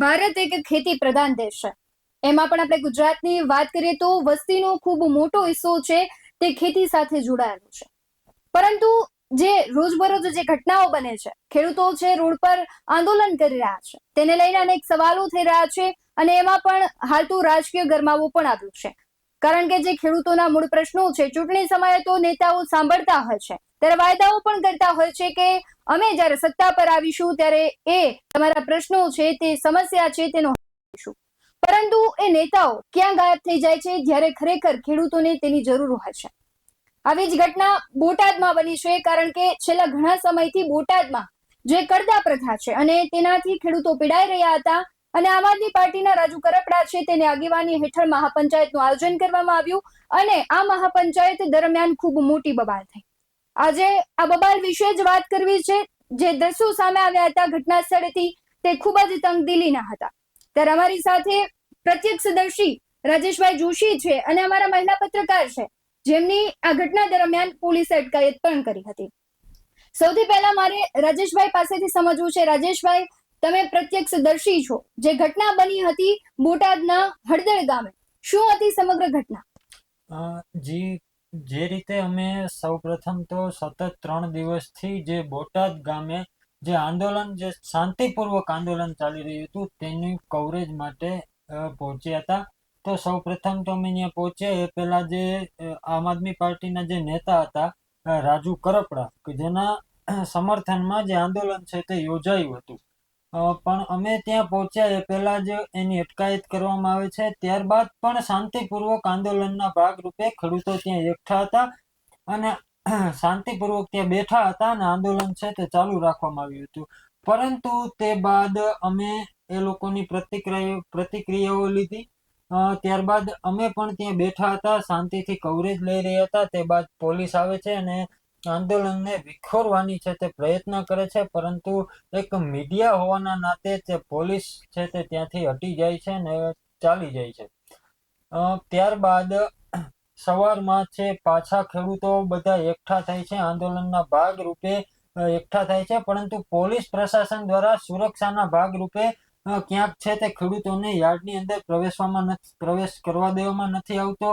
ભારત એક ખેતી પ્રધાન દેશ છે. એમાં પણ આપણે ગુજરાતની વાત કરીએ તો વસ્તીનો ખૂબ મોટો હિસ્સો છે તે ખેતી સાથે જોડાયેલો છે. પરંતુ જે રોજબરોજ જે ઘટનાઓ બને છે, ખેડૂતો છે રોડ પર આંદોલન કરી રહ્યા છે, તેને લઈને અનેક સવાલો થઈ રહ્યા છે અને એમાં પણ હાલ તો રાજકીય ગરમાવો પણ આવ્યો છે. કારણ કે જે ખેડૂતોના મૂળ પ્રશ્નો છે, ચૂંટણી સમયે તો નેતાઓ સાંભળતા હોય છે. ત્યારે વાયદાઓ પણ કરતા હોય છે કે અમે જ્યારે સત્તા પર આવીશું ત્યારે એ તમારા પ્રશ્નો છે, તે સમસ્યા છે, તેનો પરંતુ એ નેતાઓ ક્યાં ગાયબ થઈ જાય છે, જ્યારે ખરેખર ખેડૂતોને તેની જરૂર હોય છે? આવી જ ઘટના બોટાદમાં બની છે, કારણ કે છેલ્લા ઘણા સમયથી બોટાદમાં જે કરદા પ્રથા છે અને તેનાથી ખેડૂતો પીડાઈ રહ્યા હતા અને આમ આદમી પાર્ટીના રાજુ કરપડા છે, તેની આગેવાની હેઠળ મહાપંચાયતનું આયોજન કરવામાં આવ્યું અને આ મહાપંચાયત દરમિયાન ખૂબ મોટી બબાલ થઈ. આજે આ બબાલ વિશે જ વાત કરવી છે. જે દ્રશ્યો સામે આવ્યા હતા ઘટના સ્થળેથી તે ખૂબ જ તંગદિલીના હતા. ત્યારે અમારી સાથે પ્રત્યક્ષદર્શી રાજેશભાઈ જોશી છે અને અમારા મહિલા પત્રકાર છે. જેમની આ ઘટના દરમિયાન પોલીસે અટકાયત પણ કરી હતી. સૌથી પહેલા મારે રાજેશભાઈ પાસેથી સમજવું છે. રાજેશભાઈ, તમે પ્રત્યક્ષદર્શી છો. જે ઘટના બની હતી બોટાદના હળદળ ગામે. શું હતી સમગ્ર ઘટના? જી જે રીતે અમે સૌપ્રથમ તો સતત ત્રણ દિવસથી જે બોટાદ ગામે જે આંદોલન, જે શાંતિપૂર્વક આંદોલન ચાલી રહ્યું હતું, તેની કવરેજ માટે પહોંચ્યા હતા. તો સૌપ્રથમ તો અમે અહીંયા પહોંચ્યા. એ પહેલા જે આમ આદમી પાર્ટીના જે નેતા હતા રાજુ કરપડા, કે જેના સમર્થનમાં જે આંદોલન છે તે યોજાયું હતું. પણ અમે ત્યાં પહોંચ્યા એ પહેલા જ એની અટકાયત કરવામાં આવે છે. ત્યારબાદ પણ શાંતિપૂર્વક આંદોલનના ભાગરૂપે ખેડૂતો ત્યાં એકઠા હતા અને શાંતિપૂર્વક ત્યાં બેઠા હતા અને આંદોલન છે તે ચાલુ રાખવામાં આવ્યું હતું. પરંતુ તે બાદ અમે એ લોકોની પ્રતિક્રિયા, પ્રતિક્રિયાઓ લીધી. ત્યારબાદ અમે પણ ત્યાં બેઠા હતા, શાંતિથી કવરેજ લઈ રહ્યા હતા. તે બાદ પોલીસ આવે છે અને આંદોલનને વિખોરવાની છે તે પ્રયત્ન કરે છે, પરંતુ એક મીડિયા હોવાના નાતે તે પોલીસ છે તે ત્યાંથી હટી જાય છે ને ચાલી જાય છે. ત્યારબાદ સવારમાં છે પાછા ખેડૂતો બધા એકઠા થાય છે, આંદોલનના ભાગ રૂપે એકઠા થાય છે, પરંતુ પોલીસ પ્રશાસન દ્વારા સુરક્ષાના ભાગ રૂપે ક્યાંક છે તે ખેડૂતોને યાર્ડની અંદર પ્રવેશવામાં પ્રવેશ કરવા દેવામાં નથી આવતો.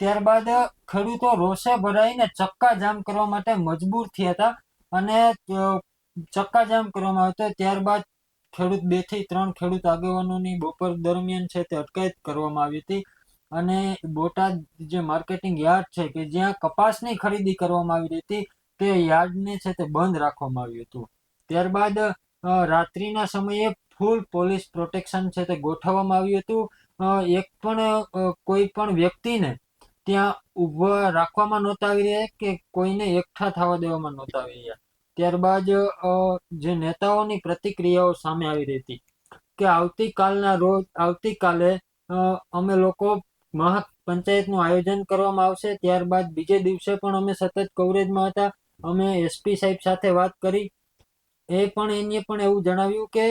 ત્યારબાદ ખેડૂતો રોષે ભરાઈને ચક્કાજામ કરવા માટે મજબૂર થયા હતા અને ચક્કાજામ કરવામાં આવ્યો હતો. ત્યારબાદ ખેડૂત બેથી ત્રણ ખેડૂત આગેવાનોની બપોર દરમિયાન છે તે અટકાયત કરવામાં આવી હતી. અને બોટાદ જે માર્કેટિંગ યાર્ડ છે કે જ્યાં કપાસની ખરીદી કરવામાં આવી હતી, તે યાર્ડને છે તે બંધ રાખવામાં આવ્યું હતું. ત્યારબાદ રાત્રિના સમયે ફૂલ પોલીસ પ્રોટેક્શન છે તે ગોઠવવામાં આવ્યું હતું. એક પણ કોઈ પણ વ્યક્તિને ત્યાં ઊભા રાખવામાં નહોતા આવી રહ્યા કે કોઈને એકઠા થવા દેવામાં નહોતા આવી રહ્યા. ત્યારબાદ જે નેતાઓની પ્રતિક્રિયાઓ સામે આવી રહી હતી કે આવતીકાલના રોજ, આવતીકાલે અમે લોકો મહાપંચાયતનું આયોજન કરવામાં આવશે. ત્યારબાદ બીજે દિવસે પણ અમે સતત કવરેજમાં હતા. અમે એસપી સાહેબ સાથે વાત કરી. એ પણ એને પણ એવું જણાવ્યું કે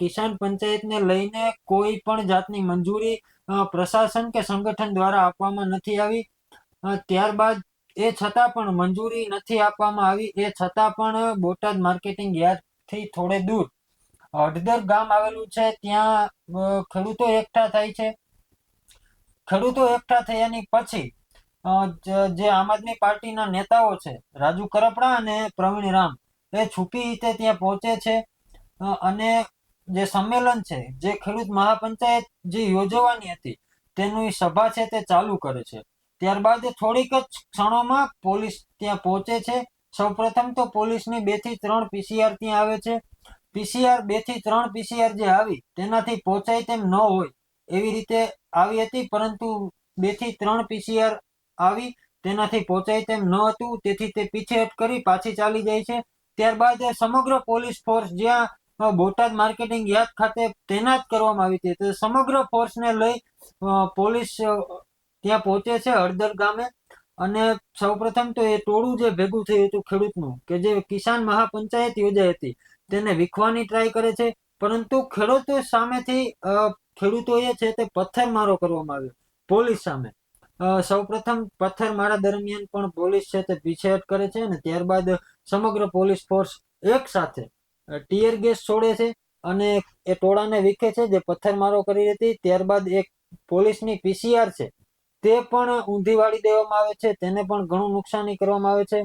કિસાન પંચાયતને લઈને કોઈ પણ જાતની મંજૂરી પ્રશાસન કે સંગઠન દ્વારા આપવામાં નથી આવી. ત્યારબાદ એ છતાં પણ મંજૂરી નથી આપવામાં આવી. એ છતાં પણ બોટાદ માર્કેટિંગ યાર્ડથી થોડે દૂર. હળદર ગામ આવેલું છે. ત્યાં ખેડૂતો એકઠા થાય છે. ખેડૂતો એકઠા થયાની પછી જે આમ આદમી પાર્ટીના નેતાઓ છે, રાજુ કરપડા અને પ્રવીણ રામ, એ છુપી રીતે ત્યાં પહોંચે છે. અને જે સંમેલન છે, જે ખેડૂત મહાપંચાયત જે યોજવાની હતી, તેની સભા છે તે ચાલુ કરે છે. ત્યારબાદ થોડીક જ ક્ષણોમાં પોલીસ ત્યાં પહોંચે છે. સૌપ્રથમ તો પોલીસની બેથી ત્રણ પીસીઆર ત્યાં આવે છે. પીસીઆર બેથી ત્રણ પીસીઆર જે આવી, તેનાથી પહોંચાય તેમ ન હોય એવી રીતે આવી હતી, પરંતુ બેથી ત્રણ પીસીઆર આવી, તેનાથી પહોંચાય તેમ ન હતું. તેથી તે પીછેહટ કરી પાછી ચાલી જાય છે. ત્યારબાદ સમગ્ર પોલીસ ફોર્સ જ્યાં બોટાદ માર્કેટિંગ યાર્ડ ખાતે તૈનાત કરવામાં આવી હતી. તો સમગ્ર ફોર્સને લઈ પોલીસ ત્યાં પહોંચે છે હળદર ગામે. અને સૌપ્રથમ તો એ ટોળું જે ભેગું થયું હતું ખેડૂતનું, કે જે કિસાન મહાપંચાયત યોજાઈ હતી, તેને વિખવાની ટ્રાય કરે છે. પરંતુ ખેડૂતો સામેથી ખેડૂતોએ છે તે પથ્થરમારો કરવામાં આવ્યો, પોલીસ સામે. સૌપ્રથમ પથ્થરમારા દરમિયાન પણ પોલીસ છે તે પીછેહટ કરે છે અને ત્યારબાદ સમગ્ર પોલીસ ફોર્સ એક સાથે ટીયર ગેસ છોડે છે અને એ ટોળાને વિખે છે, જે પથ્થરમારો કરી હતી. ત્યારબાદ એક પોલીસની પીસીઆર છે, તે પણ ઊંધી વાળી દેવામાં આવે છે. તેને પણ ઘણું નુકસાની કરવામાં આવે છે.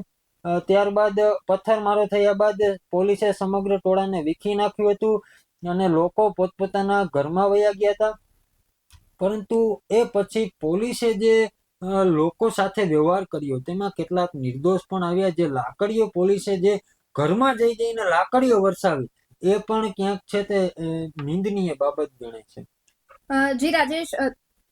ત્યારબાદ પથ્થરમારો થયા બાદ પોલીસે સમગ્ર ટોળાને વીખી નાખ્યું હતું અને લોકો પોતપોતાના ઘરમાં વયા ગયા હતા. પરંતુ એ પછી પોલીસે જે લોકો સાથે વ્યવહાર કર્યો, તેમાં કેટલાક નિર્દોષ પણ આવ્યા. જે લાકડીઓ પોલીસે જે ઘરમાં જઈ જઈને લાકડીઓ વરસાવી એ પણ ક્યાંક છે તે નિંદનીય બાબત ગણે છે. જી રાજેશ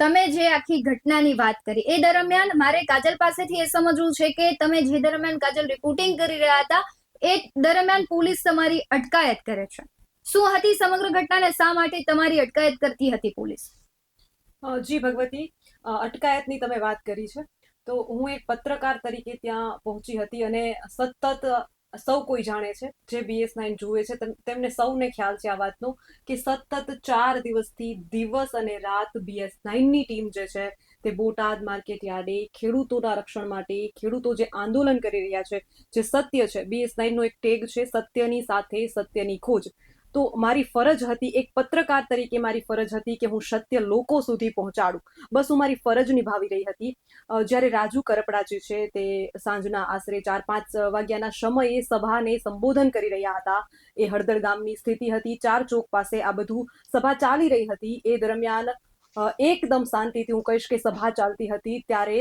તમે જે આખી ઘટનાની વાત કરી એ દરમિયાન મારે કાજલ પાસેથી એ સમજવું છે કે તમે જે દરમિયાન કાજલ રિપોર્ટિંગ કરી રહ્યા હતા એ દરમિયાન પોલીસ તમારી અટકાયત કરે છે. શું હતી સમગ્ર ઘટનાને શા માટે તમારી અટકાયત કરતી હતી પોલીસ? જી ભગવતી અટકાયતની તમે વાત કરી છે. તો હું એક પત્રકાર તરીકે ત્યાં પહોંચી હતી અને સતત સૌ કોઈ જાણે છે. જે બીએસ નાઇન જુએ છે, તેમ- તેમને સૌને ખ્યાલ છે આ વાતનો કે સતત ચાર દિવસથી દિવસ અને રાત બીએસ નાઇનની ટીમ જે છે, તે બોટાદ માર્કેટ યાર્ડે ખેડૂતોના રક્ષણ માટે, ખેડૂતો જે આંદોલન કરી રહ્યા છે, જે સત્ય છે. બીએસ નાઇનનો એક ટેગ છે, સત્યની સાથે સત્યની ખોજ. તો મારી ફરજ હતી, એક પત્રકાર તરીકે મારી ફરજ હતી કે હું સત્ય લોકો સુધી પહોંચાડું. બસ હું મારી ફરજ નિભાવી રહી હતી. જ્યારે રાજુ કરપડા જે છે તે સાંજના આશરે ચાર પાંચ વાગ્યાના સમયે સભાને સંબોધન કરી રહ્યા હતા. એ હળદર ગામની સ્થિતિ હતી. ચાર ચોક પાસે આ બધું સભા ચાલી રહી હતી. એ દરમિયાન એકદમ શાંતિથી હું કહીશ કે સભા ચાલતી હતી. ત્યારે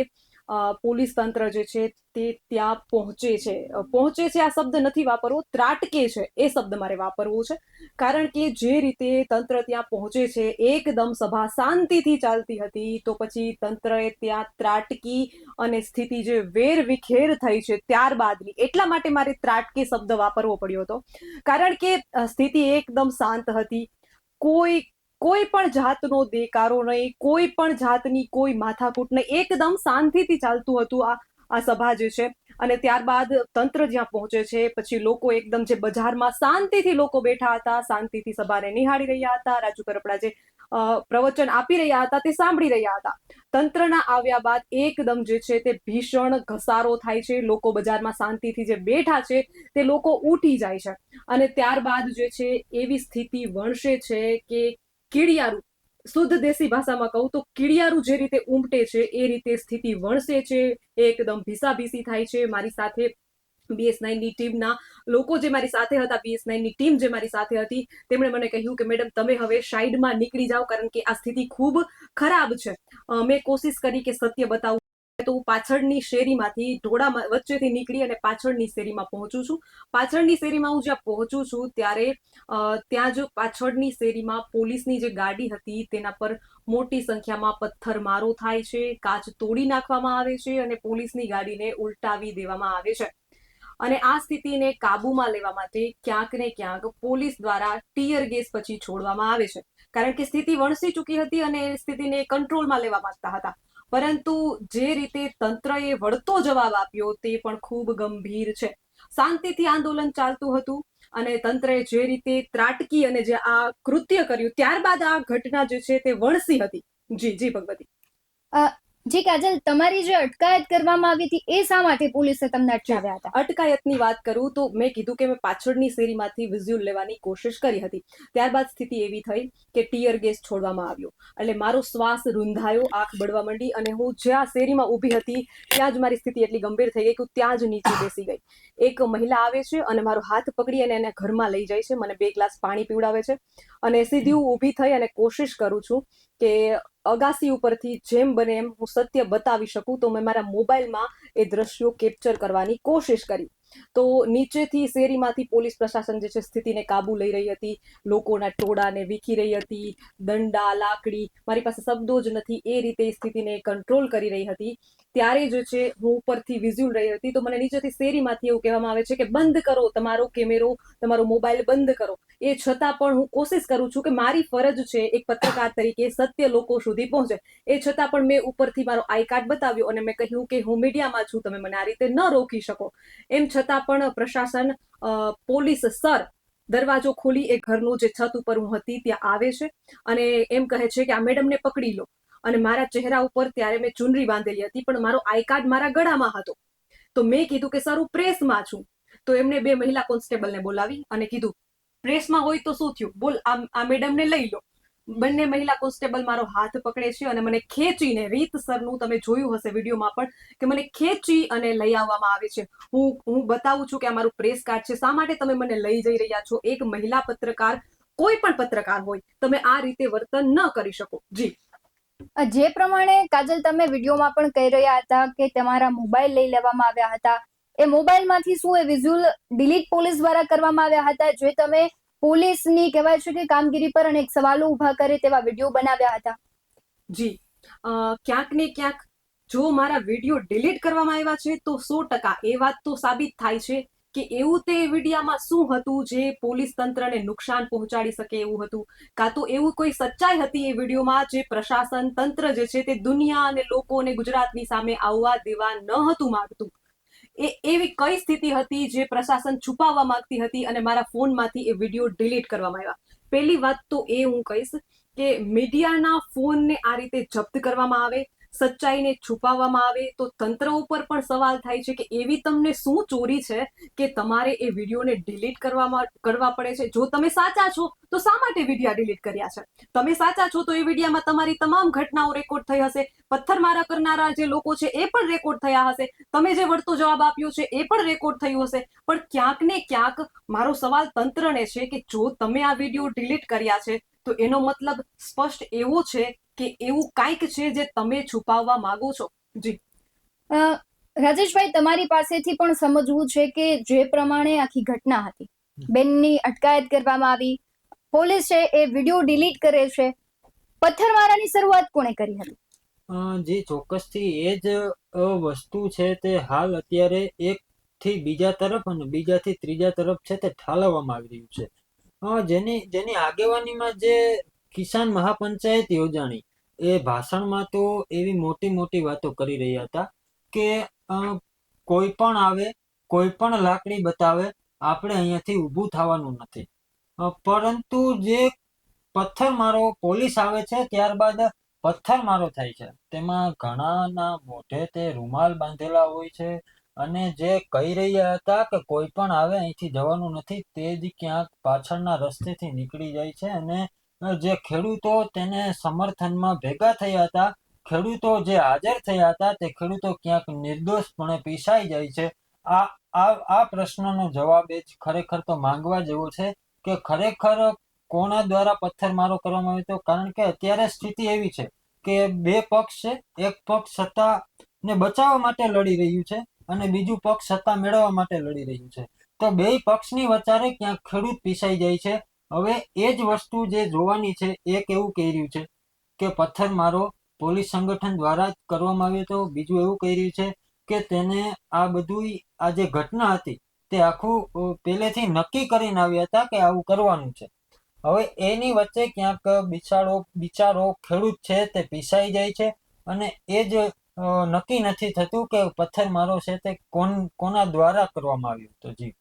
પોલીસ તંત્ર જે છે તે ત્યાં પહોંચે છે. પહોંચે છે આ શબ્દ નથી વાપરવો, ત્રાટકે છે એ શબ્દ મારે વાપરવો છે. કારણ કે જે રીતે તંત્ર ત્યાં પહોંચે છે, એકદમ સભા શાંતિથી ચાલતી હતી, તો પછી તંત્રએ ત્યાં ત્રાટકી અને સ્થિતિ જે વેર વિખેર થઈ છે ત્યારબાદની, એટલા માટે મારે ત્રાટકે શબ્દ વાપરવો પડ્યો હતો. કારણ કે સ્થિતિ એકદમ શાંત હતી. કોઈ કોઈ પણ જાતનો દેકારો નહીં, કોઈ પણ જાતની કોઈ માથાકૂટ નહીં. એકદમ શાંતિથી ચાલતું હતું આ આ સભા જે છે. અને ત્યારબાદ તંત્ર જ્યાં પહોંચે છે, પછી લોકો એકદમ જે બજારમાં શાંતિથી લોકો બેઠા હતા, શાંતિથી સભાને નિહાળી રહ્યા હતા, રાજુ કરપડા જે પ્રવચન આપી રહ્યા હતા તે સાંભળી રહ્યા હતા. તંત્રના આવ્યા બાદ એકદમ જે છે તે ભીષણ ઘસારો થાય છે, લોકો બજારમાં શાંતિથી જે બેઠા છે તે લોકો ઉઠી જાય છે. અને ત્યારબાદ જે છે એવી સ્થિતિ વણશે છે કે કીડિયારું. શુદ્ધ દેશી ભાષામાં કહું તો કીડિયારું જે રીતે ઉમટે છે, એ રીતે સ્થિતિ વણસે છે એકદમ ભીસાભીસી થાય છે. મારી સાથે બીએસ નાઇનની ટીમના લોકો જે મારી સાથે હતા બીએસ નાઇનની ટીમ જે મારી સાથે હતી, તેમણે મને કહ્યું કે, મેડમ, તમે હવે સાઈડમાં નીકળી જાઓ, કારણ કે આ સ્થિતિ ખૂબ ખરાબ છે. મેં કોશિશ કરી કે સત્ય બતાવું. તો હું પાછળની શેરીમાંથી ઢોળા વચ્ચેથી નીકળી અને પાછળની શેરીમાં પહોંચું છું. પાછળની શેરીમાં હું જ્યાં પહોંચું છું ત્યારે ત્યાં જો પાછળની શેરીમાં પોલીસની જે ગાડી હતી તેના પર મોટી સંખ્યામાં પથ્થરમારો થાય છે, કાચ તોડી નાખવામાં આવે છે અને પોલીસની ગાડીને ઉલટાવી દેવામાં આવે છે. અને આ સ્થિતિને કાબૂમાં લેવા માટે ક્યાંક ને ક્યાંક પોલીસ દ્વારા ટીયર ગેસ પછી છોડવામાં આવે છે. કારણ કે સ્થિતિ વણસી ચૂકી હતી અને સ્થિતિને કંટ્રોલમાં લેવા માંગતા હતા. પરંતુ જે રીતે તંત્રએ વળતો જવાબ આપ્યો તે પણ ખૂબ ગંભીર છે. શાંતિથી આંદોલન ચાલતું હતું અને તંત્રએ જે રીતે ત્રાટકી અને જે આ કૃત્ય કર્યું, ત્યારબાદ આ ઘટના જે છે તે વણસી હતી. જી જી ભગવતી. જી કાજલ, તમારી જે અટકાયત કરવામાં આવી હતી, એ શા માટે પોલીસે તમને અટકાવ્યા હતા? અટકાયતની વાત કરું તો મેં કીધું કે મેં પાછળની શેરીમાંથી વિઝ્યુઅલ લેવાની કોશિશ કરી હતી. ત્યારબાદ સ્થિતિ એવી થઈ કે ટીયર ગેસ છોડવામાં આવ્યો. એટલે મારો શ્વાસ રૂંધાયો, આંખ બળવા માંડી અને હું જ્યાં શેરીમાં ઊભી હતી, ત્યાં જ મારી સ્થિતિ એટલી ગંભીર થઈ ગઈ કે હું ત્યાં જ નીચે બેસી ગઈ. એક મહિલા આવે છે અને મારો હાથ પકડી અને એને ઘરમાં લઈ જાય છે, મને બે ગ્લાસ પાણી પીવડાવે છે અને સીધી હું ઊભી થઈ અને કોશિશ કરું છું કે અગાસી ઉપરથી જેમ બને એમ હું સત્ય બતાવી શકું, તો મેં મારા મોબાઈલમાં એ દ્રશ્યો કેપ્ચર કરવાની કોશિશ કરી. તો નીચેથી શેરીમાંથી પોલીસ પ્રશાસન જે છે સ્થિતિને કાબુ લઈ રહી હતી, લોકોના ટોળાને વીખી રહી હતી, દંડા, લાકડી, મારી પાસે શબ્દો જ નથી, એ રીતે સ્થિતિને કંટ્રોલ કરી રહી હતી. ત્યારે જે છે, હું ઉપરથી વિઝ્યુઅલ રહી હતી, તો મને નીચેથી શેરીમાંથી એવું કહેવામાં આવે છે કે બંધ કરો તમારો કેમેરો, તમારો મોબાઈલ બંધ કરો. એ છતાં પણ હું કોશિશ કરું છું કે મારી ફરજ છે એક પત્રકાર તરીકે સત્ય લોકો સુધી પહોંચે. એ છતાં પણ મેં ઉપરથી મારો આઈ કાર્ડ બતાવ્યો અને મેં કહ્યું કે હું મીડિયામાં છું, તમે મને આ રીતે ન રોકી શકો. એમ છતાં પણ પ્રશાસન પોલીસ સર દરવાજો ખોલી એ ઘરનું જે છત ઉપર હું હતી, ત્યાં આવે છે અને એમ કહે છે કે આ મેડમને પકડી લો. અને મારા ચહેરા ઉપર ત્યારે મેં ચુનરી બાંધેલી હતી, પણ મારો આઈ કાર્ડ મારા ગળામાં હતો. તો મેં કીધું કે સર હું પ્રેસમાં છું. તો એમણે બે મહિલા કોન્સ્ટેબલને બોલાવી અને કીધું, પ્રેસમાં હોય તો શું થયું? બોલ, આ મેડમને લઈ લો. બંને મહિલા કોન્સ્ટેબલ મારો હાથ પકડે છે અને મને ખેંચીને રીતસરનું તમે જોયું હશે વિડીયોમાં પણ, કે મને ખેંચી અને લઈ આવવામાં આવે છે. હું હું બતાવું છું કે આ મારું પ્રેસ કાર્ડ છે. શા માટે તમે મને લઈ જઈ રહ્યા છો? એક મહિલા પત્રકાર, કોઈ પણ પત્રકાર હોય, તમે આ રીતે વર્તન ન કરી શકો. જી. જે પ્રમાણે કાજલ તમે વિડીયોમાં પણ કહી રહ્યા હતા કે તમારા મોબાઈલ લઈ લેવામાં આવ્યા હતા, એ મોબાઈલમાંથી શું એ વિઝ્યુઅલ ડિલીટ પોલીસ દ્વારા કરવામાં આવ્યા હતા? જે તમે પોલીસની કહેવાય છે કે કામગીરી પર અનેક સવાલો ઊભા કરે તેવા વીડિયો બનાવ્યા હતા. જી. ક્યાંક ને ક્યાંક જો મારા વીડિયો ડિલીટ કરવામાં આવ્યા છે તો સો ટકા એ વાત તો સાબિત થાય છે. કે એવું તે વિડીયામાં શું હતું જે પોલીસ તંત્રને નુકસાન પહોંચાડી શકે એવું હતું? કાં તો એવું કોઈ સચ્ચાઈ હતી એ વિડીયોમાં જે પ્રશાસન તંત્ર જે છે તે દુનિયા અને લોકોને ગુજરાતની સામે આવવા દેવા ન હતું માંગતું? એ એવી કઈ સ્થિતિ હતી જે પ્રશાસન છુપાવવા માંગતી હતી અને મારા ફોનમાંથી એ વીડિયો ડિલીટ કરવામાં આવ્યા? પહેલી વાત તો એ હું કહીશ કે મીડિયાના ફોનને આ રીતે જપ્ત કરવામાં આવે સચ્ચાઈને છુપાવવામાં આવે તો તંત્ર ઉપર પણ સવાલ થાય છે કે એવી તમને શું ચોરી છે કે તમારે એ વિડીયોને ડિલીટ કરવામાં, કરવા પડે છે? જો તમે સાચા છો, તો શા માટે વિડીયા ડિલીટ કર્યા છે? તમે સાચા છો, તો એ વિડીયામાં તમારી તમામ ઘટનાઓ રેકોર્ડ થઈ હશે. પથ્થરમારા કરનારા જે લોકો છે, એ પણ રેકોર્ડ થયા હશે. તમે જે વળતો જવાબ આપ્યો છે, એ પણ રેકોર્ડ થયું હશે. પણ ક્યાંક ને ક્યાંક મારો સવાલ તંત્રને છે કે જો તમે આ વીડિયો ડિલીટ કર્યા છે, તો એનો મતલબ સ્પષ્ટ એવો છે કે એવું કાંઈક છે જે તમે છુપાવવા માંગો છો? જી. રાજેશભાઈ તમારી પાસેથી પણ સમજવું છે કે જે પ્રમાણે આખી ઘટના હતી બેનની અટકાયત કરવામાં આવી પોલીસ છે એ વીડિયો ડિલીટ કરે છે પથ્થરમારાની શરૂઆત કોણે કરી હતી? જે ચોક્કસથી એ જ વસ્તુ છે તે હાલ અત્યારે એક થી બીજા તરફ અને બીજાથી ત્રીજા તરફ છે તે ઠાલવવામાં આવી રહ્યું છે. જેની જેની આગેવાનીમાં જે કિસાન મહાપંચાયત યોજાણી. એ ભાષણમાં તો એવી મોટી મોટી વાતો કરી રહ્યા હતા કે કોઈ પણ આવે, કોઈ પણ લાકડી બતાવે, આપણે અહીંયાથી ઊભું થવાનું નથી. પરંતુ જે પથ્થરમારો પોલીસ આવે છે, ત્યારબાદ પથ્થરમારો થાય છે. તેમાં ઘણાના મોઢે તે રૂમાલ બાંધેલા હોય છે અને જે કહી રહ્યા હતા કે કોઈ પણ આવે અહીંથી જવાનું નથી, તે જ ક્યાંક પાછળના રસ્તેથી નીકળી જાય છે અને જે ખેડૂતો તેને સમર્થનમાં ભેગા થયા હતા, ખેડૂતો જે હાજર થયા હતા, તે ખેડૂતો ક્યાંક નિર્દોષપણે પીસાઈ જાય છે. આ આ આ પ્રશ્નનો જવાબ એ જ ખરેખર તો માંગવા જેવો છે કે ખરેખર કોના દ્વારા પથ્થરમારો કરવામાં આવ્યો હતો? કારણ કે અત્યારે સ્થિતિ એવી છે કે બે પક્ષ છે, એક પક્ષ સત્તાને બચાવવા માટે લડી રહ્યું છે અને બીજું પક્ષ સત્તા મેળવવા માટે લડી રહ્યું છે. તો બે પક્ષની વચારે ક્યાંક ખેડૂત પીસાઈ જાય છે હવે એ જ વસ્તુ જે જોવાની છે એક એવું કહી રહ્યું છે? કે પથ્થરમારો પોલીસ સંગઠન દ્વારા જ કરવામાં આવ્યો હતો. બીજું એવું કહી રહ્યું છે કે તેને આ બધું આ જે ઘટના હતી, તે આખું પહેલેથી નક્કી કરીને આવ્યા હતા કે આવું કરવાનું છે. હવે એની વચ્ચે ક્યાંક બિચારો બિચારો ખેડૂત છે તે પીસાઈ જાય છે અને એ જ નક્કી નથી થતું કે પથ્થર મારો છે તે કોણ કોના દ્વારા કરવામાં આવ્યો હતો? જી.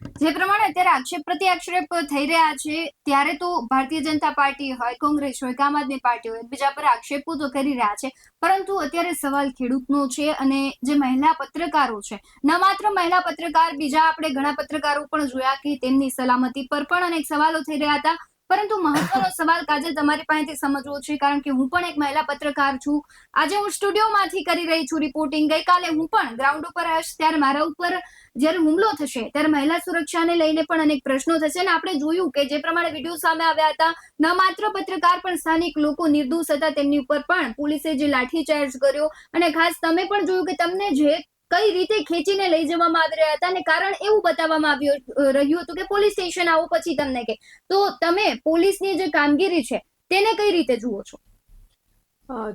જે પ્રમાણે અત્યારે આક્ષેપ પ્રતિ આક્ષેપ થઈ રહ્યા છે, ત્યારે તો ભારતીય જનતા પાર્ટી હોય, કોંગ્રેસ હોય કે આમ આદમી પાર્ટી હોય બીજા પર આક્ષેપો તો કરી રહ્યા છે, પરંતુ અત્યારે સવાલ ખેડૂતનો છે અને જે મહિલા પત્રકારો છે, ન માત્ર મહિલા પત્રકાર, બીજા આપણે ઘણા પત્રકારો પણ જોયા કે તેમની સલામતી પર પણ અનેક સવાલો થઈ રહ્યા હતા. પરંતુ મહત્વનો સવાલ કાજલ તમારી પાસેથી સમજવો છે, કારણ કે હું પણ એક મહિલા પત્રકાર છું. આજે હું સ્ટુડિયોમાંથી કરી રહી છું રિપોર્ટિંગ ગઈકાલે હું પણ ગ્રાઉન્ડ ઉપર હશ ત્યારે મારા ઉપર જ્યારે હુમલો થશે, ત્યારે મહિલા સુરક્ષાને લઈને પણ અનેક પ્રશ્નો થશે. અને આપણે જોયું કે જે પ્રમાણે વીડિયો સામે આવ્યા હતા, ન માત્ર પત્રકાર, પણ સ્થાનિક લોકો નિર્દોષ હતા. તેમની ઉપર પણ પોલીસે જે લાઠીચાર્જ કર્યો. અને ખાસ તમે પણ જોયું કે તમને જે કઈ રીતે ખેંચીને લઈ જવામાં આવી રહ્યા હતા અને કારણ એવું બતાવવામાં આવ્યું રહ્યું હતું કે પોલીસ સ્ટેશન આવો પછી તમને કે. તો તમે પોલીસની જે કામગીરી છે, તેને કઈ રીતે જુઓ છો?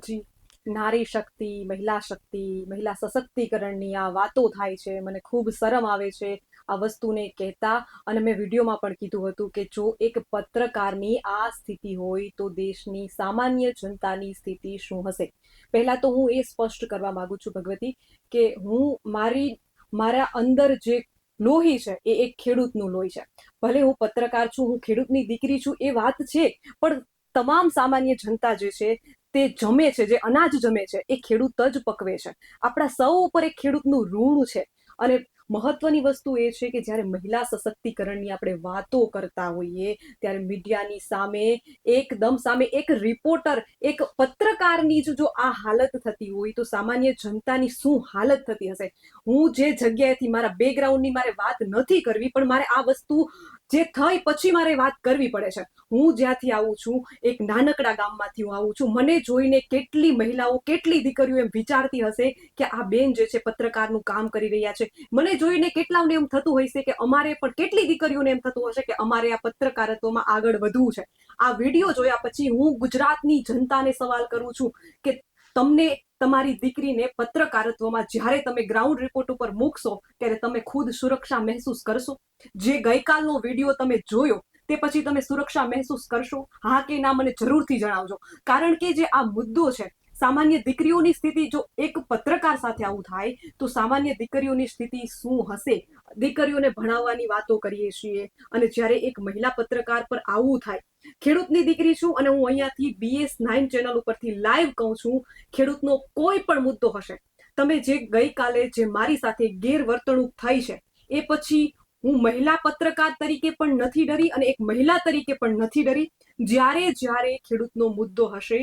જી. નારી શક્તિ, મહિલા શક્તિ, મહિલા સશક્તિકરણની આ વાતો થાય છે. મને ખૂબ શરમ આવે છે આ વસ્તુને કહેતા. અને મેં વિડીયોમાં પણ કીધું હતું કે જો એક પત્રકારની આ સ્થિતિ હોય તો દેશની સામાન્ય જનતાની સ્થિતિ શું હશે? પહેલા તો હું એ સ્પષ્ટ કરવા માંગુ છું ભગવતી કે હું મારી, મારા અંદર જે લોહી છે એ એક ખેડૂતનું લોહી છે. ભલે હું પત્રકાર છું, હું ખેડૂતની દીકરી છું, એ વાત છે, પણ તમામ સામાન્ય જનતા જે છે તે જમે છે, જે અનાજ જમે છે, એ ખેડૂત જ પકવે છે. આપણા સૌ ઉપર એક ખેડૂતનું ઋણ છે અને મહત્વની વસ્તુ એ છે કે જ્યારે મહિલા સશક્તિકરણની આપણે વાતો કરતા હોઈએ, ત્યારે મીડિયાની સામે એકદમ સામે એક રિપોર્ટર, એક પત્રકારની જ જો આ હાલત થતી હોય, તો સામાન્ય જનતાની શું હાલત થતી હશે? હું જે જગ્યાએથી મારા બેકગ્રાઉન્ડની મારે વાત નથી કરવી, પણ મારે આ વસ્તુ જે થઈ પછી મારે વાત કરવી પડે છે. હું જ્યાંથી આવું છું, એક નાનકડા ગામમાંથી હું આવું છું, મને જોઈને કેટલી મહિલાઓ, કેટલી દીકરીઓ એમ વિચારતી હશે કે આ બેન જે છે પત્રકારનું કામ કરી રહ્યા છે. મને જોઈને કેટલાઓને એમ થતું છે કે અમારે પણ કેટલી દીકરીઓને એમ થતું હશે કે અમારે આ પત્રકારત્વમાં આગળ વધવું છે. આ વીડિયો જોયા પછી હું ગુજરાતની જનતાને સવાલ કરું છું કે તમને તમારી દીકરીને પત્રકારત્વમાં જ્યારે તમે ગ્રાઉન્ડ રિપોર્ટ ઉપર મૂકશો, ત્યારે તમે ખુદ સુરક્ષા મહેસૂસ કરશો. જે ગઈકાલનો વીડિયો તમે જોયો, તે પછી તમે સુરક્ષા મહેસૂસ કરશો. હા કે ના મને જરૂરથી જણાવજો. કારણ કે જે આ મુદ્દો છે, સામાન્ય દીકરીઓની સ્થિતિ જો એક પત્રકાર સાથે આવું થાય, તો સામાન્ય દીકરીઓની સ્થિતિ શું હશે? દીકરીઓને ભણાવવાની વાતો કરીએ છીએ અને જ્યારે એક મહિલા પત્રકાર પર આવું થાય ખેડૂતની દીકરી છું અને હું અહીંયાથી બીએસ નાઇન ચેનલ ઉપરથી લાઈવ કહું છું, ખેડૂતનો કોઈ પણ મુદ્દો હશે, તમે જે ગઈકાલે જે મારી સાથે ગેરવર્તણૂક થઈ છે, એ પછી હું મહિલા પત્રકાર તરીકે પણ નથી ડરી અને એક મહિલા તરીકે પણ નથી ડરી, જ્યારે જ્યારે ખેડૂતનો મુદ્દો હશે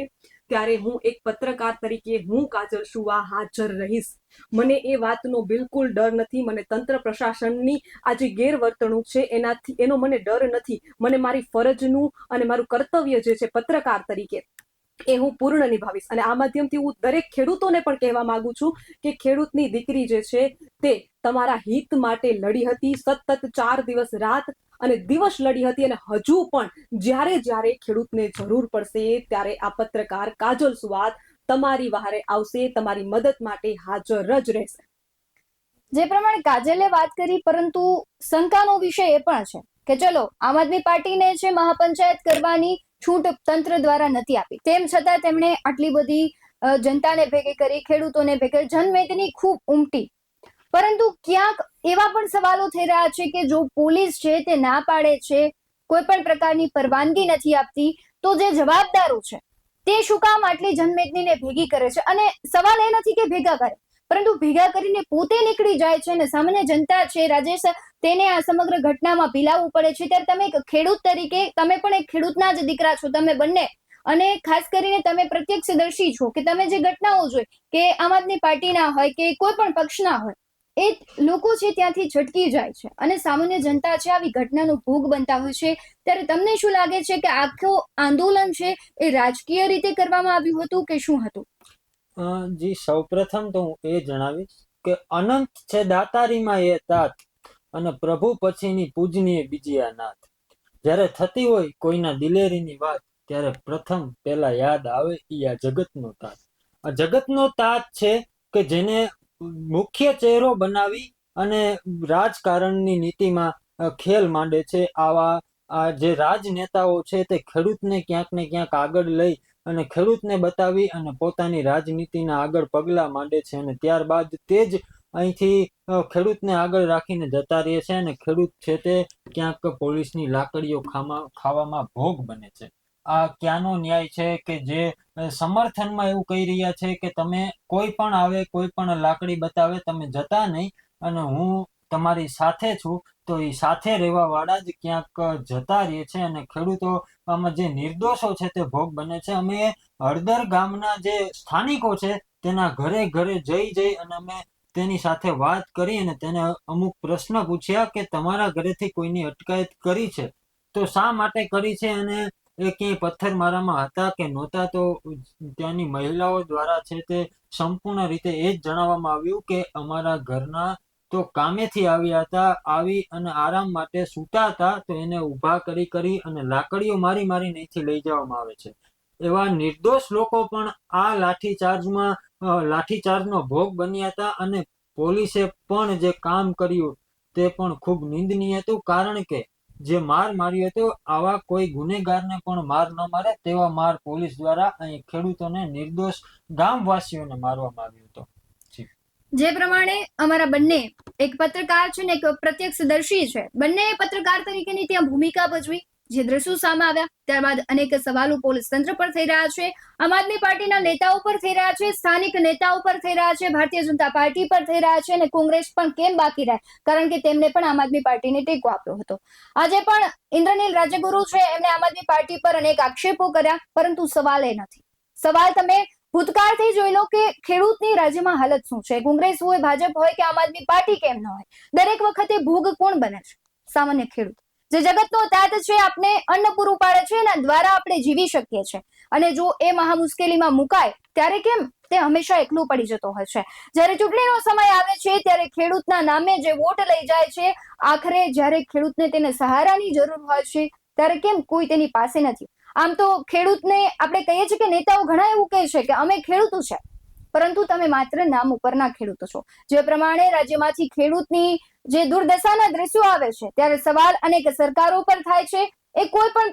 ત્યારે હું એક પત્રકાર તરીકે હું કાજલ શુવા હાજર રહીશ. મને એ વાતનો બિલકુલ ડર નથી. મને તંત્ર પ્રશાસનની આ જે ગેરવર્તણૂક છે, એનાથી, એનો મને ડર નથી. મને મારી ફરજનું અને મારું કર્તવ્ય જે છે, પત્રકાર તરીકે, એ હું પૂર્ણ નિભાવીશ. અને આ માધ્યમથી હું દરેક ખેડૂતોને પણ કહેવા માંગુ છું કે ખેડૂતની દીકરી જે છે, તે તમારા હિત માટે લડી હતી. સતત ચાર દિવસ રાત અને દિવસ લડી હતી અને હજુ પણ જ્યારે જ્યારે ખેડૂતને જરૂર પડશે ત્યારે આ પત્રકાર કાજલ સુવાદ તમારી વહારે આવશે, તમારી મદદ માટે હાજર જ રહેશે. જે પ્રમાણે કાજલે વાત કરી, પરંતુ શંકાનો વિષય એ પણ છે કે ચલો, આમ આદમી પાર્ટીને છે મહાપંચાયત કરવાની છૂટ તંત્ર દ્વારા નથી આપી. તેમ છતાં તેમણે આટલી બધી જનતાને ભેગી કરી, ખેડૂતોને ભેગી જનમેદની ખૂબ ઉમટી પરંતુ ક્યાંક એવા પણ સવાલો થઈ રહ્યા છે કે જો પોલીસ છે તે ના પાડે છે, કોઈ પણ પ્રકારની પરવાનગી નથી આપતી, તો જે જવાબદારો છે, તે શું કામ આટલી જનમેદનીને ભેગી કરે છે? અને સવાલ એ નથી કે ભેગા કરે, પરંતુ ભેગા કરીને પોતે નીકળી જાય છે અને સામાન્ય જનતા છે, રાજેશ, તેને આ સમગ્ર ઘટનામાં ભીલાવવું પડે છે. ત્યારે તમે એક ખેડૂત તરીકે, તમે પણ એક ખેડૂતના જ દીકરા છો, તમે બંને. અને ખાસ કરીને તમે પ્રત્યક્ષદર્શી છો કે તમે જે ઘટનાઓ જોઈ, કે આમ આદમી પાર્ટીના હોય કે કોઈ પણ પક્ષના હોય એ લોકો છે ત્યાંથી છટકી જાય છે. અને સામાન્ય જનતા છે આવી ઘટનાનો ભોગ બનતા હોય છે. ત્યારે તમને શું લાગે છે કે આખો આંદોલન છે એ રાજકીય રીતે કરવામાં આવ્યું હતું કે શું હતું? જી, સૌપ્રથમ તો હું એ જણાવીશ કે અનંત છે દાતારીમાં એ તાત અને પ્રભુ પછીની પૂજનીય બીજી આ નાથ જ્યારે થતી હોય કોઈના દિલેરીની વાત, ત્યારે પ્રથમ પહેલા યાદ આવે ઈ આ જગતનો તાત. આ જગતનો તાત છે કે જેને મુખ્ય ચહેરો બનાવી અને રાજકારણની નીતિમાં ખેલ માંડે છે. આવા, આ જે રાજનેતાઓ છે તે ખેડૂતને ક્યાંક ને ક્યાંક આગળ લઈ અને ખેડૂતને બતાવી અને પોતાની રાજનીતિના આગળ પગલાં માંડે છે અને ત્યારબાદ તે જ અહીંથી ખેડૂતને આગળ રાખીને જતા રહે છે અને ખેડૂત છે તે ક્યાંક પોલીસની લાકડીઓ ખામાં, ખાવામાં ભોગ બને છે. આ ક્યાંનો ન્યાય છે કે જે સમર્થનમાં એવું કહી રહ્યા છે કે તમે કોઈ પણ આવે, કોઈ પણ લાકડી બતાવે, તમે જતા નહીં અને હું તમારી સાથે છું, તો એ સાથે રહેવા વાળા જ ક્યાંક જતા રહે છે અને ખેડૂતો આમાં જે નિર્દોષો છે તે ભોગ બને છે. અમે હળદર ગામના જે સ્થાનિકો છે તેના ઘરે ઘરે જઈ જઈ અને અમે તેની સાથે વાત કરી અને તેને અમુક પ્રશ્ન પૂછ્યા કે તમારા ઘરેથી કોઈની અટકાયત કરી છે? તો શા માટે કરી છે અને એ ક્યાંય પથ્થર મારામાં હતા કે નહોતા તો ત્યાંની મહિલાઓ દ્વારા છે તે સંપૂર્ણ રીતે એ જ જણાવવામાં આવ્યું કે અમારા ઘરના તો કામેથી આવ્યા હતા, આવી અને આરામ માટે સૂતા હતા તો એને ઊભા કરી કરી અને લાકડીઓ મારી મારી અહીંથી લઈ જવામાં આવે છે. એવા નિર્દોષ લોકો પણ આ લાઠીચાર્જમાં લાઠીચાર્જનો ભોગ બન્યા હતા અને પોલીસે પણ જે કામ કર્યું તે પણ ખૂબ નિંદનીય હતું કારણ કે જે માર માર્યો હતો, આવા કોઈ ગુનેગારને પણ માર ન મારે તેવા માર પોલીસ દ્વારા અહીં ખેડૂતોને નિર્દોષ ગામવાસીઓને મારવામાં આવ્યો હતો. જે. પ્રમાણે અમારા બંને એક પત્રકાર છે ને એક પ્રત્યક્ષદર્શી છે. બંને પત્રકાર તરીકેની ત્યાં ભૂમિકા ભજવી. જે દ્રશ્યો સામે આવ્યા, ત્યારબાદ અનેક સવાલો પોલીસ તંત્ર પર થઈ રહ્યા છે, આમ આદમી પાર્ટીના નેતાઓ પર થઈ રહ્યા છે, સ્થાનિક નેતાઓ પર થઈ રહ્યા છે, ભારતીય જનતા પાર્ટી પર થઈ રહ્યા છે અને કોંગ્રેસ પણ કેમ બાકી રહે? કારણ કે તેમને પણ આમ આદમી પાર્ટીને ટેકો આપ્યો હતો. આજે પણ ઇન્દ્રનીલ રાજગુરુ છે, એમણે આમ આદમી પાર્ટી પર અનેક આક્ષેપો કર્યા, પરંતુ સવાલ એ નથી. સવાલ તમે ભૂતકાળથી જોઈ લો કે ખેડૂતની રાજ્યમાં હાલત શું છે? કોંગ્રેસ હોય, ભાજપ હોય કે આમ આદમી પાર્ટી કેમ ન હોય? દરેક વખતે ભોગ કોણ બને છે? સામાન્ય ખેડૂત. જે જગતનો તાત છે આપને અન્ન પૂરું પાડે છે એના દ્વારા આપણે જીવી શકીએ છીએ અને જો એ મહા મુશ્કેલીમાં મુકાય, ત્યારે કેમ? તે હંમેશા એકલું પડી જતો હોય છે. જ્યારે ચૂંટણીનો સમય આવે છે, ત્યારે ખેડૂતના નામે જે વોટ લઈ જાય છે, આખરે જ્યારે ખેડૂતને તેને સહારાની જરૂર હોય છે, ત્યારે કેમ? કોઈ તેની પાસે નથી. આમ તો ખેડૂતને આપણે કહીએ છીએ કે નેતાઓ ઘણા એવું કહે છે કે અમે ખેડૂતો છે. પરંતુ તમે માત્ર નામ ઉપરના ખેડૂતો છો. જે પ્રમાણે રાજ્યમાંથી ખેડૂતની જે દુર્દશાના દ્રશ્યો આવે છે, ત્યારે સવાલ અનેક સરકારો પર થાય છે. એ કોઈ પણ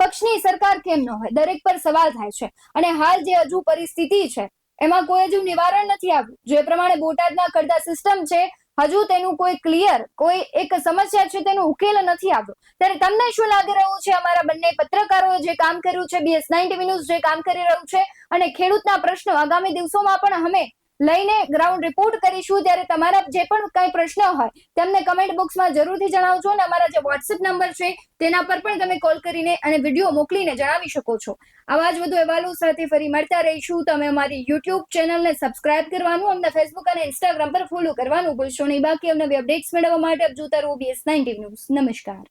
પક્ષની સરકાર કેમ ન હોય? દરેક પર સવાલ થાય છે. અને હાલ જે હજુ પરિસ્થિતિ છે, એમાં કોઈ હજુ નિવારણ નથી આવ્યું. જે પ્રમાણે બોટાદના કરતા સિસ્ટમ છે હજુ તેનું કોઈ ક્લિયર કોઈ એક સમસ્યા છે તેનો ઉકેલ નથી આવ્યો. ત્યારે તમને શું લાગી રહ્યું છે અમારા બંને પત્રકારોએ જે કામ કર્યું છે બીએસ નાઇન ટીવી ન્યૂઝ જે કામ કરી રહ્યું છે અને ખેડૂતના પ્રશ્નો આગામી દિવસોમાં પણ અમે લઈને ગ્રાઉન્ડ રિપોર્ટ કરીશું ત્યારે તમારા જે પણ કઈ પ્રશ્ન હોય, તેમને કમેન્ટ બોક્સમાં જરૂરથી જણાવજો અને અમારા જે વોટ્સએપ નંબર છે, તેના પર પણ તમે કોલ કરીને અને વીડિયો મોકલીને જણાવી શકો છો. આવા જ વધુ અહેવાલો સાથે ફરી મળતા રહીશું. તમે અમારી યુટ્યુબ ચેનલને સબસ્ક્રાઇબ કરવાનું, અમને ફેસબુક અને ઇન્સ્ટાગ્રામ પર ફોલો કરવાનું ભૂલશો નહીં. બાકી અમને અપડેટ્સ મેળવવા માટે આપ જોતા રહો બીએસ નાઇન્ટી ન્યૂઝ નમસ્કાર.